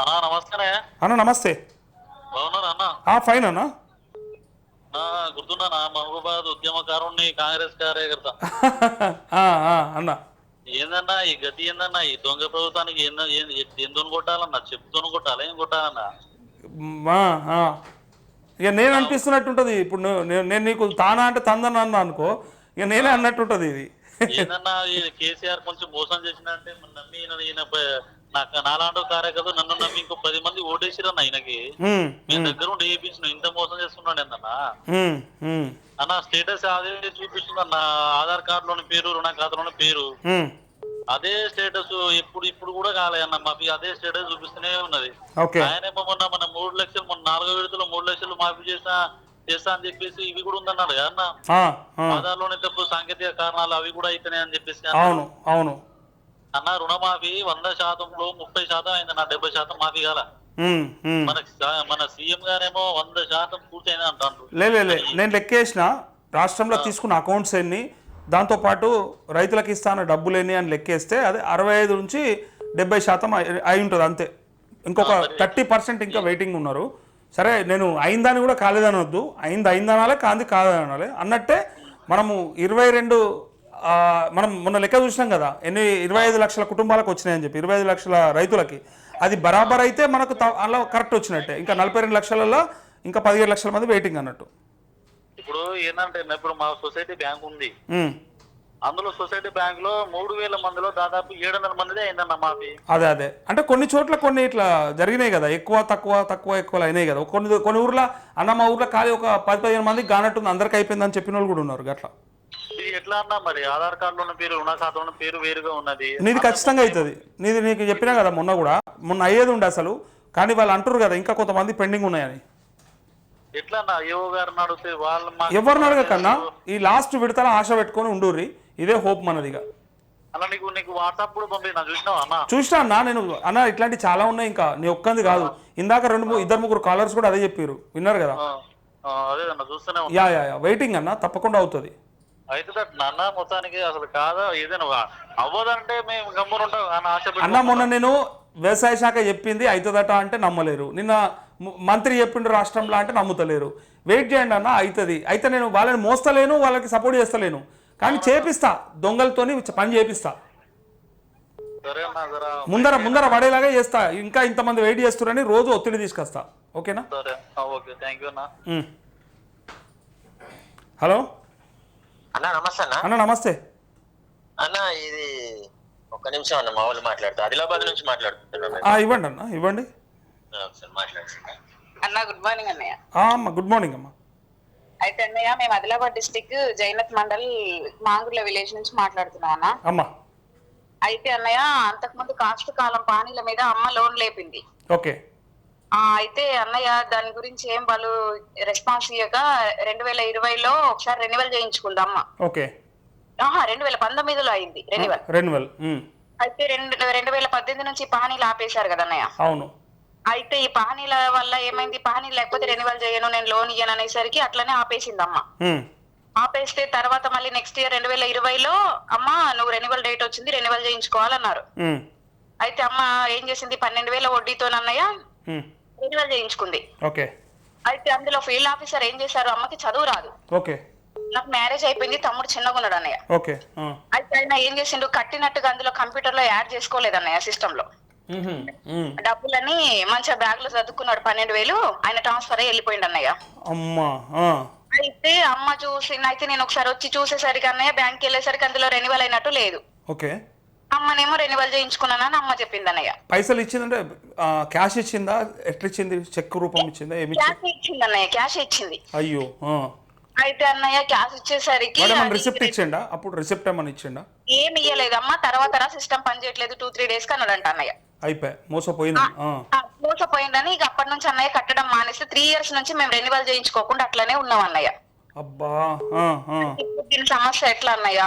అన్నా నమస్తే. అన్న? ఆ, ఫైన్ అన్న. గుర్తున్నానా మహబూబాద్ ఉద్యమకారుణ్ణి కాంగ్రెస్ కార్యకర్త? అన్న. ఏందన్నా ఈ గతి ఏందన్నా ఈ దొంగ ప్రభుత్వానికి ఏంద ఎందుకు కొట్టాలన్నా చెప్పుతోను కొట్టాలా ఏం కొట్టాలన్నా. ఇక నేను అనిపిస్తున్నట్టుంటది. ఇప్పుడు నేను నీకు తానా అంటే తందన అన్నా అనుకో ఇక నేనే అన్నట్టుంటది ఇది. ఏందన్నా కేసీఆర్ కొంచెం మోసం చేసినంటే నమ్మి ఈయన నాకు నాలాంటి కార్యకర్త నన్ను నమ్మి ఇంకో పది మంది ఓటేసిరన్న ఈయనకి. ఉమ్, నేను దగ్గర ఉండి వేయించిన ఇంత మోసం చేస్తున్నాడు ఏందన్నా? అన్న స్టేటస్ అదే చూపిస్తుంది అన్న ఆధార్ కార్డులోని పేరు రుణ ఖాతాలోని పేరు. అదే స్టేటస్ ఇప్పుడు ఇప్పుడు కూడా కాలే అన్న మాకు అదే స్టేటస్ చూపిస్తూనే ఉన్నది. ఆయనేమో మొన్న మన మూడు లక్షలు మొన్న నాలుగో విడతలో మూడు లక్షలు మాఫీ చేస్తా చేస్తా అని చెప్పేసి ఇవి కూడా ఉందన్నాడు కదా అన్న? ఆ, ఆ. ఆధార్లోని తప్పు సాంకేతిక కారణాలు అవి కూడా అయితేనే అని చెప్పేసి. అవును అవును. అన్న రుణమాఫీ వంద శాతంలో ముప్పై శాతం అయింది నా డెబ్బై శాతం మాఫీ కాల. మన మన సీఎం గారేమో వంద శాతం అంటారు లే లే, లే నేను లెక్కేసిన రాష్ట్రంలో తీసుకున్న అకౌంట్స్ ఎన్ని దాంతోపాటు రైతులకు ఇస్తాన డబ్బులు ఎన్ని అని లెక్కేస్తే అదే అరవై ఐదు నుంచి డెబ్బై శాతం అయి ఉంటుంది అంతే. ఇంకొక థర్టీ పర్సెంట్ ఇంకా వెయిటింగ్ ఉన్నారు. సరే నేను అయిందని కూడా కాలేదని వద్దు. అయింది అయిందనాలే కాంది కాదనాలే. అన్నట్టే మనము ఇరవై రెండు మనం మొన్న లెక్క చూసినాం కదా ఎన్ని ఇరవై ఐదు లక్షల కుటుంబాలకు వచ్చినాయని చెప్పి ఇరవై ఐదు లక్షల రైతులకి. అది బరాబర్ అయితే మనకు అలా కరెక్ట్ వచ్చినట్టే. ఇంకా నలభై రెండు లక్షలలో ఇంకా పదిహేడు లక్షల మంది వెయిటింగ్ అన్నట్టు. ఇప్పుడు ఏంటంటే ఇప్పుడు మా సొసైటీ బ్యాంక్ ఉంది. అందులో సొసైటీ బ్యాంక్లో మూడు వేల మందిలో దాదాపు ఏడు వందల మందిదే అయిందన్న మాఫీ. అదే అదే. అంటే కొన్ని చోట్ల కొన్ని ఇట్లా జరిగినాయి కదా ఎక్కువ తక్కువ తక్కువ ఎక్కువ అయినాయి కదా. కొన్ని కొన్ని ఊర్లో అన్న మా ఊర్లో ఖాళీ ఒక పది పదిహేను మందికి కానట్టుంది అందరికి అయిపోయిందని చెప్పిన వాళ్ళు కూడా ఉన్నారు గట్లా. ఇది ఎట్లా అన్నా మరి? ఆధార్ కార్డులో ఉన్న పేరు రుణ ఖాతాలో పేరు వేరుగా ఉన్నది. నీది ఖచ్చితంగా అవుతుంది. నీది నీకు చెప్పినా కదా మొన్న కూడా. మొన్న అయ్యేది ఉండే అసలు. కానీ వాళ్ళు అంటారు కదా ఇంకా కొంతమంది పెండింగ్ ఉన్నాయని. ఎట్లా ఏవో గారిని అడిగితే వాళ్ళ మా ఎవరిని అడగకన్నా ఈ లాస్ట్ విడతల ఆశ పెట్టుకొని ఉండుర్రి. ఇదే హోప్ మనదిగా అలా నీకు నీకు వాట్సాప్ కూడా పంపి నాకు చూసినావా అన్న? చూసినా అన్న. నేను అన్న ఇట్లాంటి చాలా ఉన్నాయి ఇంకా. నీ ఒక్కంది కాదు. ఇందాక రెండు ఇద్దరు ముగ్గురు కాలర్స్ కూడా అదే చెప్పారు విన్నారు కదా? అదే అన్న చూస్తూనే యా యా యా. వెయిటింగ్ అన్న. తప్పకుండా అవుతుంది. అయితే నాన్న మొత్తానికి అసలు కాదా? ఏదైనా అవ్వదంటే మేము గమ్మునుంటాం అని ఆశ అన్న మొన్న నేను వ్యవసాయ శాఖ చెప్పింది అవుతుందట అంటే నమ్మలేరు. నిన్న మంత్రి చెప్పిండు రాష్ట్రంలో అంటే నమ్ముతలేరు. వెయిట్ చేయండి అన్న అవుతుంది అయితే నేను వాళ్ళని మోస్తలేను వాళ్ళకి సపోర్ట్ చేస్తలేను. కానీ చేపిస్తా దొంగలతోని పని చేపిస్తా. ముందర ముందర పడేలాగా చేస్తా. ఇంకా ఇంతమంది వెయిట్ చేస్తున్నారని రోజు ఒత్తిడి తీసుకొస్తా. ఓకేనా. హలో? అన్న నమస్తే అన్న. అన్న నమస్తే. అన్న ఇది ఒక్క నిమిషం అన్న మా వాళ్ళు మాట్లాడుతా ఆదిలాబాద్ నుంచి మాట్లాడుతున్నాను ఆ, ఇవ్వండి అన్న ఇవ్వండి. మాట్లాడుతున్నా అన్న గుడ్ మార్నింగ్ అన్నయ్య. ఆ, అమ్మ గుడ్ మార్నింగ్ అమ్మ. అయితే అన్నయ్య మేము ఆదిలాబాద్ డిస్టిక్ జైనత్ మండల్ మాంగుర్ల విలేజ్ నుంచి మాట్లాడుతున్నాం అన్న. అమ్మ. అయితే అన్నయ్య అంతకుముందు కాస్ట్ కాలం పానీల మీద అమ్మ లోన్ లేపింది. ఓకే. అయితే అన్నయ్య దాని గురించి ఏం వాళ్ళు రెస్పాన్స్ ఇవ్వక రెండు వేల ఇరవైలో ఒకసారి రెన్యువల్ చేయించుకుంది అమ్మ ఓకే. ఆహా రెండు వేల పంతొమ్మిదిలో అయింది రెన్యువల్ రెన్యువల్. అయితే రెండు రెండు వేల పద్దెనిమిది నుంచి పానీలు ఆపేశారు కదా అన్నయ్య? అవును. అయితే ఈ పానీల వల్ల ఏమైంది? పానీ లేకపోతే రెన్యువల్ చేయను నేను లోన్ ఇయ్యను అనేసరికి అట్లనే ఆపేసింది అమ్మ. ఆపేస్తే తర్వాత మళ్ళీ నెక్స్ట్ ఇయర్ రెండు వేల ఇరవైలో అమ్మ నువ్వు రెన్యువల్ డేట్ వచ్చింది రెన్యువల్ చేయించుకోవాలన్నారు. అయితే అమ్మ ఏం చేసింది? పన్నెండు వేల వడ్డీతో అన్నయ్య. రెన్యువల్ చేయించుకుంది. ఓకే. అయితే అందులో ఫీల్డ్ ఆఫీసర్ ఏం చేశారు? అమ్మకి చదువు రాదు. ఓకే. నాకు మ్యారేజ్ అయిపోయింది తమ్ముడు చిన్నగా ఉన్నాడు అన్నయ్య. ఓకే. అయితే ఆయన ఏం చేసిండు? కట్టినట్టుగా అందులో కంప్యూటర్లో యాడ్ చేసుకోలేదు అన్నయ్య సిస్టమ్లో. డబ్బులని మంచిగా బ్యాగ్లో చదువుకున్నాడు పన్నెండు వేలు. ఆయన ట్రాన్స్ఫర్ అయ్యి వెళ్ళిపోయిండు అన్నయ్య. అమ్మా. అయితే అమ్మ చూసి అయితే నేను ఒకసారి వచ్చి చూసేసరికి అన్నయ్య బ్యాంక్ వెళ్ళేసరికి అందులో రెన్యువల్ అయినట్టు లేదు. ఓకే. అమ్మనేమో రెన్యువల్ చేయించుకున్నానని అమ్మ చెప్పింది అన్నయ్య పైసలు ఇచ్చిందంటే క్యాష్ ఇచ్చిందా? ఎట్లా ఇచ్చింది? చెక్ రూపం ఇచ్చిందా? ఏమి క్యాష్ ఇచ్చింది అన్నయ్య క్యాష్ ఇచ్చింది. అయ్యో. అయితే అన్నయ్య క్యాష్ ఇచ్చేసరికి రిసిప్ట్ ఇచ్చిండా? అప్పుడు రిసిప్ట్ ఏమన్నా ఇచ్చిండా? ఏమి ఇయ్యలేదు అమ్మ తర్వాత సిస్టమ్ పని చేయట్లేదు టూ త్రీ డేస్ కన్నాడంట అన్నయ్య. అయిపోయా? మోసపోయింది? మోసపోయిందని ఇక అప్పటి నుంచి అన్నయ్య కట్టడం మానేస్తే త్రీ ఇయర్స్ నుంచి మేము రెన్యువల్ చేయించుకోకుండా అట్లనే ఉన్నాం అన్నయ్య. అబ్బా దీని సమస్య ఎట్లా అన్నయ్య?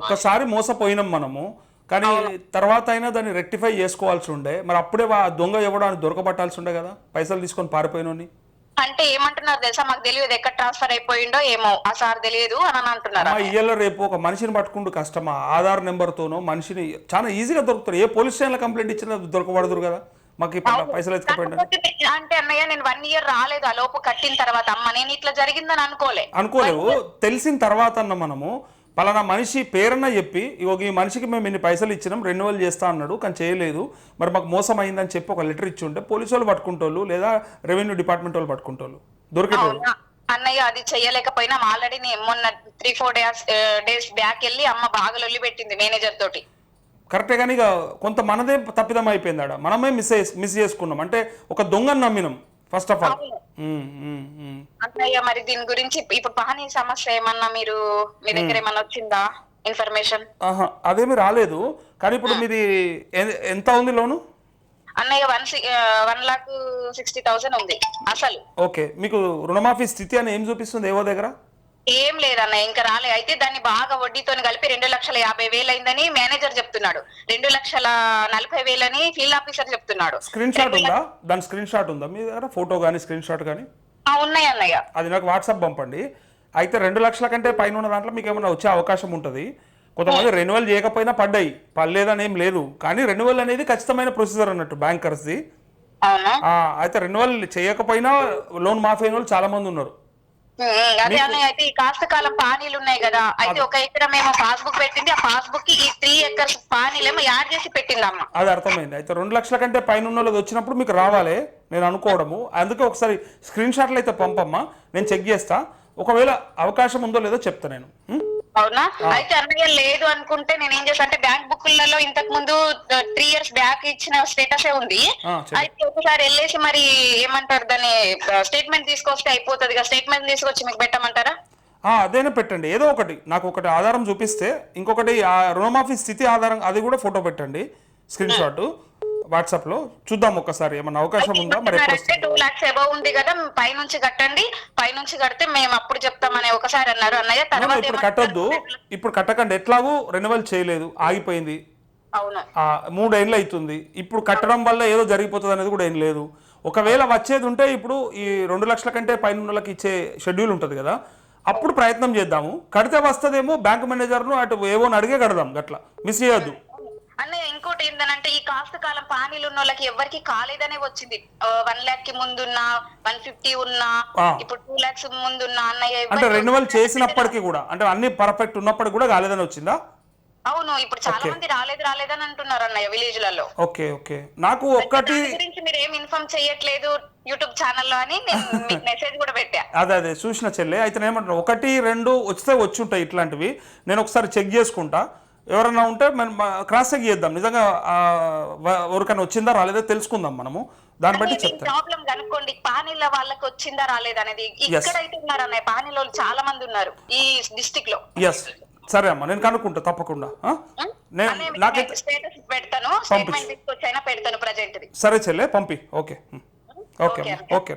ఒక్కసారి మోసపోయినాం మనము. కానీ తర్వాత అయినా దాన్ని రెక్టిఫై చేసుకోవాల్సి ఉండే. మరి అప్పుడే వా- దొంగ ఎవడానికి దొరకబట్టాల్సి ఉండే కదా? పైసలు తీసుకొని పారిపోయినోని అంటే ఏమంటున్నారు తెలుసా? మాకు తెలియదు ఎక్కడ ట్రాన్స్ఫర్ అయిపోయిండో ఏమో. ఆ సార్ తెలియదు అని అంటున్నారు ఇయ్యలో రేపు ఒక మనిషిని పట్టుకుంటూ కష్టమా? ఆధార్ నెంబర్తోనో మనిషిని చాలా ఈజీగా దొరుకుతారు. ఏ పోలీస్ స్టేషన్లో కంప్లైంట్ ఇచ్చినా దొరకబడదురు కదా? మాకు పైసలు అంటే అన్నయ్య నేను వన్ ఇయర్ రాలేదు. ఆ లోపు కట్టిన తర్వాత అమ్మ నేను ఇట్లా జరిగిందని అనుకోలే. అనుకోలేవు. తెలిసిన తర్వాత అన్న మనము పలానా మనిషి పేరన్న చెప్పి ఈ మనిషికి మేము ఇన్ని పైసలు ఇచ్చినాం రెన్యువల్ చేస్తా అన్నాడు కానీ చేయలేదు. మరి మాకు మోసం అయిందని చెప్పి ఒక లెటర్ ఇచ్చి ఉంటే పోలీసు వాళ్ళు పట్టుకుంటోళ్ళు లేదా రెవెన్యూ డిపార్ట్మెంట్ వాళ్ళు పట్టుకుంటోళ్ళు. దొరికేటోళ్ళు? అన్నయ్య అది చెయ్యలేకపోయినా ఆల్రెడీ నేను మొన్న three four days days back వెళ్ళి అమ్మ బాగా లొల్లి పెట్టింది మేనేజర్ తోటి. కరెక్టే కానీ ఇక కొంత మనదే తప్పిదం అయిపోయింది ఆడ. మనమే మిస్ మిస్ చేసుకున్నాం. అంటే ఒక దొంగను నమ్మినాం. ఫస్ట్ ఆఫ్ ఆల్ అన్నయ్య మరి దీని గురించి ఇప్పుడు పానీ సమస్య ఏమన్నా మీరు మీ దగ్గర ఏమన్నా వచ్చిందా ఇన్ఫర్మేషన్ అదేమి రాలేదు. కానీ ఇప్పుడు మీది ఎ- ఎంత ఉంది లోను? అన్నయ్య one one lakh sixty thousand ఉంది అసలు. ఓకే మీకు రుణమాఫీ స్థితి అని ఏం చూపిస్తుంది ఏవో దగ్గర? ఏం లేదన్నయ్య ఇంకా రాలే. అయితే దాన్ని బాగా వడ్డీతో కలిపి రెండు లక్షల యాభై వేలు అయిందని మేనేజర్ చెప్తున్నాడు. రెండు లక్షల నలభై వేలని ఫీల్డ్ ఆఫీసర్ చెప్తున్నాడు. స్క్రీన్ షాట్ ఉందా? దాని స్క్రీన్ షాట్ ఉందా? మీ దగ్గర ఫోటో కానీ స్క్రీన్ షాట్ కానీ ఉన్నాయి అన్నయ్య. అది నాకు వాట్సాప్ పంపండి. అయితే రెండు లక్షల కంటే పైన ఉన్న దాంట్లో మీకు ఏమైనా వచ్చే అవకాశం ఉంటుంది? కొంతమంది రెన్యువల్ చేయకపోయినా పడ్డాయి. పడలేదని ఏం లేదు. కానీ రెన్యువల్ అనేది ఖచ్చితమైన ప్రొసీజర్ అన్నట్టు బ్యాంకర్స్ది. అయితే రెన్యువల్ చేయకపోయినా లోన్ మాఫీ అయిన వాళ్ళు చాలా మంది ఉన్నారు. అదే అన్నయ్య అయితే ఈ కాస్త కాలం పానీలు ఉన్నాయి కదా అయితే ఒక ఎకరం ఏమో పాస్బుక్ పెట్టింది ఆ పాస్బుక్కి ఈ త్రీ ఎకర్స్ పానీలు ఏమో యాడ్ చేసి పెట్టింది అమ్మ అది అర్థమైంది. అయితే రెండు లక్షల కంటే పైన వాళ్ళది వచ్చినప్పుడు మీకు రావాలి నేను అనుకోవడము. అందుకే ఒకసారి స్క్రీన్ షాట్లు అయితే పంపమ్మా నేను చెక్ చేస్తా. ఒకవేళ అవకాశం ఉందో లేదో చెప్తా నేను? అవునా? అయితే అన్నయ్య లేదు అనుకుంటే నేను ఏం అంటే బ్యాంక్ బుక్లలో ఇంతకు ముందు త్రీ ఇయర్స్ బ్యాక్ ఇచ్చిన స్టేటస్ ఉంది. ఆ, చెప్పు. అయితే ఒకసారి వెళ్ళేసి మరి ఏమంటారు దాన్ని స్టేట్మెంట్ తీసుకొస్తే అయిపోతుంది కదా. స్టేట్మెంట్ తీసుకొచ్చి మీకు పెట్టమంటారా? ఆ, అదేనే పెట్టండి. ఏదో ఒకటి. నాకు ఒకటి ఆధారం చూపిస్తే ఇంకొకటి ఆ రుణమాఫీ స్థితి ఆధారం అది కూడా ఫోటో పెట్టండి. Screen shot. వాట్సాప్లో చూద్దాం ఒక్కసారి ఏమన్నా అవకాశం ఉందా? మరి టూ లాక్స్ అబౌవ్ ఉంది కదా పైనుంచి కట్టండి. పైనుంచి కడితే మేము అప్పుడు చెప్తామని ఒకసారి అన్నారు అన్నయ్య. తర్వాత ఇప్పుడు? కట్టొద్దు. ఇప్పుడు కట్టకండి. ఎట్లాగూ రెన్యువల్ చేయలేదు. ఆగిపోయింది. మూడేళ్ళు అవుతుంది. ఇప్పుడు కట్టడం వల్ల ఏదో జరిగిపోతుంది అనేది కూడా ఏం లేదు. ఒకవేళ వచ్చేది ఉంటే ఇప్పుడు ఈ రెండు లక్షల కంటే పైన వాళ్ళకి ఇచ్చే షెడ్యూల్ ఉంటుంది కదా అప్పుడు ప్రయత్నం చేద్దాము. కడితే వస్తుందేమో బ్యాంక్ మేనేజర్ను అటు ఏవో అడిగే కడదాం గట్లా. మిస్ చేయొద్దు. ఇంకోటి ఏంటంటే ఈ కాస్త కాలం పానీలు ఉన్న వాళ్ళకి ఎవరికి కాలేదనే వచ్చింది. వన్ లాక్కి ముందున్న వన్ ఫిఫ్టీ ఉన్నా. ఇప్పుడు టూ లాక్స్ ముందున్న అన్నయ్య అంటే రెన్యువల్? చేసినప్పటికీ కూడా అంటే అన్ని పర్ఫెక్ట్ ఉన్నప్పటికీ కూడా కాలేదని వచ్చిందా? అవును ఇప్పుడు చాలా మంది రాలేదు రాలేదని అంటున్నారు అన్నయ్య విలేజ్లలో ఓకే ఓకే. నాకు ఒక్కటి గురించి మీరు ఏం ఇన్ఫార్మ్ చేయట్లేదు యూట్యూబ్ ఛానల్లో అని మీకు మెసేజ్ కూడా పెట్టా. అదే అదే. చూసిన చెల్లె అయితే ఏమంటున్నా ఒకటి రెండు వస్తే వచ్చి ఉంటాయి ఇట్లాంటివి. నేను ఒకసారి చెక్ చేసుకుంటా. ఎవరన్నా ఉంటే మనం క్రాస్ చెక్ చేద్దాం. నిజంగా ఎవరికైనా వచ్చిందా రాలేదో తెలుసుకుందాం మనము. దాన్ని బట్టి చెప్తాను. ప్రాబ్లం కనుక్కోండి. పానీల వాళ్ళకి వచ్చిందా రాలేదు అనేది. ఇక్కడైతే ఉన్నారు అన్నయ్య పానీలో చాలా మంది ఉన్నారు ఈ డిస్టిక్లో. ఎస్ సరే అమ్మా నేను కనుక్కుంటా తప్పకుండా? నేను నాకైతే స్టేటస్ పెడతాను. స్టేట్మెంట్ తీసుకొచ్చైనా పెడతాను ప్రజెంట్ సరే చెల్లె పంపి. ఓకే. Okay okay.